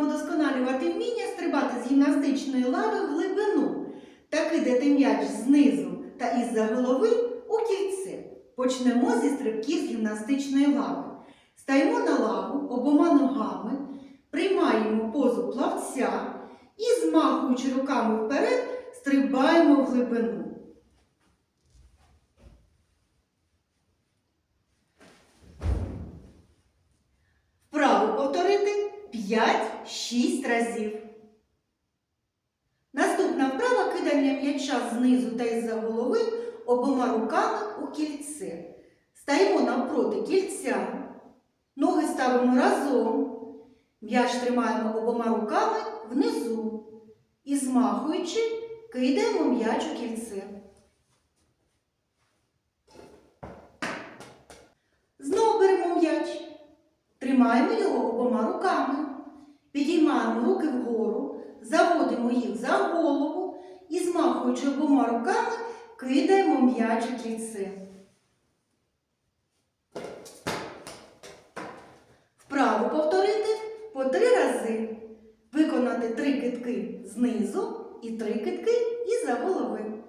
Будемо удосконалювати вміння стрибати з гімнастичної лави в глибину та кидати м'яч знизу та із-за голови у кільце. Почнемо зі стрибків з гімнастичної лави. Стаємо на лаву обома ногами, приймаємо позу плавця і, змахуючи руками вперед, стрибаємо в глибину. 5-6 разів. Наступна вправа кидання м'яча знизу та із-за голови обома руками у кільце. Стаємо навпроти кільця, ноги ставимо разом, м'яч тримаємо обома руками внизу і, змахуючи, кидаємо м'яч у кільце. Знову беремо м'яч. Тримаємо його обома руками, підіймаємо руки вгору, заводимо їх за голову і, змахуючи обома руками, кидаємо м'яч у кільце. Вправо повторити по три рази. Виконати три китки знизу і три китки із-за голови.